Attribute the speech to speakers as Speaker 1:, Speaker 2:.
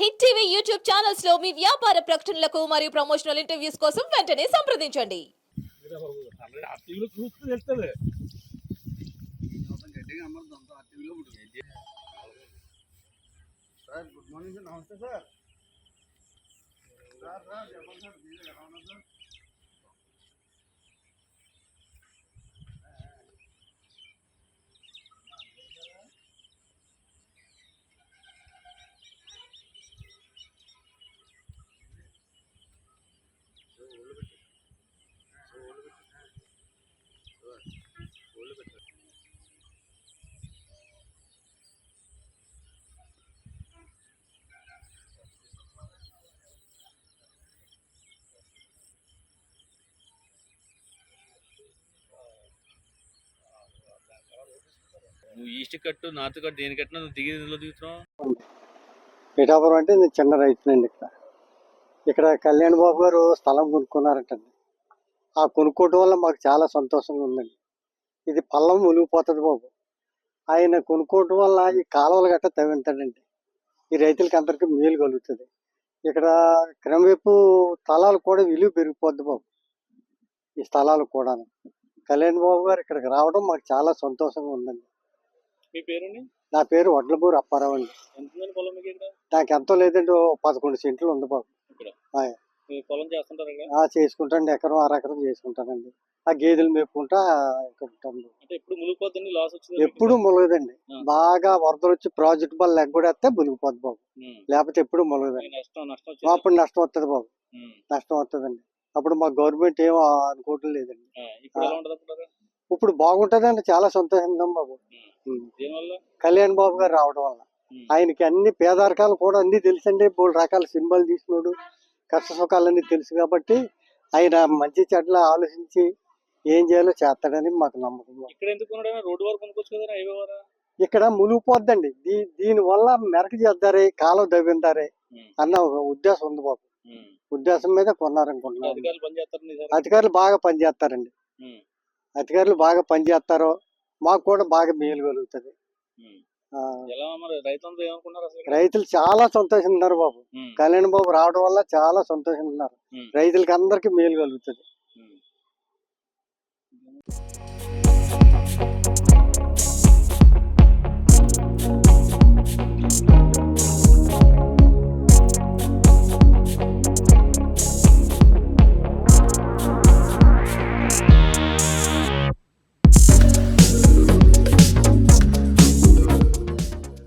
Speaker 1: Hit TV YouTube ఛానల్స్లో మీ వ్యాపార ప్రకటనలకు మరియు ప్రమోషనల్ ఇంటర్వ్యూస్ కోసం వెంటనే సంప్రదించండి.
Speaker 2: Sir good morning sir. నమస్తే సార్. సార్ సార్ చెప్పండి సార్?
Speaker 3: నువ్వు ఈస్ట్ కట్టు నార్త్ కట్టు దేని కట్టినా నువ్వు దిగి ఇందులో దిగుతున్నావు?
Speaker 2: పిఠాపురం అంటే నేను చిన్న రైతునండి ఇక్కడ. ఇక్కడ కళ్యాణ్ బాబు గారు స్థలం కొనుక్కున్నారంటండి. ఆ కొనుక్కోవటం వల్ల మాకు చాలా సంతోషంగా ఉందండి. ఇది పల్లం మునిగిపోతుంది బాబు. ఆయన కొనుక్కోవటం వల్ల ఈ కాలువలు గట్ట తవ్వింతాడండి ఈ రైతులకి అందరికీ మేలు కలుగుతుంది. ఇక్కడ క్రమవైపు స్థలాలు కూడా విలువ పెరిగిపోద్ది బాబు. ఈ స్థలాలు కూడా కళ్యాణ్ బాబు గారు ఇక్కడికి రావడం మాకు చాలా సంతోషంగా ఉందండి.
Speaker 3: మీ పేరుని?
Speaker 2: నా పేరు వడ్లబూరు అప్పారావు అండి.
Speaker 3: పొలం మీకు ఇక్కడ?
Speaker 2: నాకు ఎంతో లేదండి ఓ పదకొండు సెంట్లు ఉంది బాబు.
Speaker 3: ఇక్కడ?
Speaker 2: ఆయ్.
Speaker 3: మీరు పొలం చేస్తుంటారు ఇక్కడ?
Speaker 2: ఆ చేసుకుంటాండి ఎకరం చేసుకుంటానండి. ఆ గేదెలు మేపుకుంటా ఉంటాం.
Speaker 3: అంటే ఎప్పుడు మునిగిపోతుంది లాస్ వచ్చింది
Speaker 2: ఎప్పుడు మొలగదండి
Speaker 3: ఆ.
Speaker 2: బాగా వరదలు వచ్చి ప్రాజెక్ట్ బల్ల ఎగ్గొడేస్తే మునిగిపోద్ది బాబు. లేకపోతే ఎప్పుడు మొలగదండి
Speaker 3: నష్టం నష్టం వచ్చింది?
Speaker 2: అప్పుడు నష్టం వస్తుంది బాబు.
Speaker 3: ఉమ్.
Speaker 2: నష్టం వస్తుందండి అప్పుడు మా గవర్నమెంట్ ఏం అనుకోవటం లేదండి.
Speaker 3: ఆ, ఇప్పుడు ఎలా ఉంటుంది అప్పుడు?
Speaker 2: ఇప్పుడు బాగుంటుందండి చాలా సంతోషంగా బాబు. కళ్యాణ్ బాబు గారు రావడం వల్ల. ఆయనకి అన్ని పేదరికాలు కూడా అన్ని తెలుసండి. మూడు రకాల సినిమాలు తీసినోడు కష్ట సుఖాలన్నీ తెలుసు కాబట్టి ఆయన మంచి చెడ్ల ఆలోచించి ఏం చేయాలో చేస్తాడని మాకు నమ్మకం.
Speaker 3: ఇక్కడ
Speaker 2: మునిగిపోద్దండి దీ దీని వల్ల మెరక చేద్దారే కాలువ దవ్విందారే అన్న ఒక ఉద్దేశం ఉంది బాబు. ఉద్దేశం మీద కొన్నారనుకుంటున్నాను.
Speaker 3: అధికారులు
Speaker 2: బాగా పనిచేస్తారండి. అధికారులు బాగా పనిచేస్తారో మాకు కూడా బాగా మేలు కలుగుతుంది? రైతులు చాలా సంతోషంగా ఉన్నారు బాబు. కళ్యాణ్ బాబు రావడం వల్ల చాలా సంతోషంగా ఉన్నారు. రైతులకి అందరికీ మేలు కలుగుతుంది.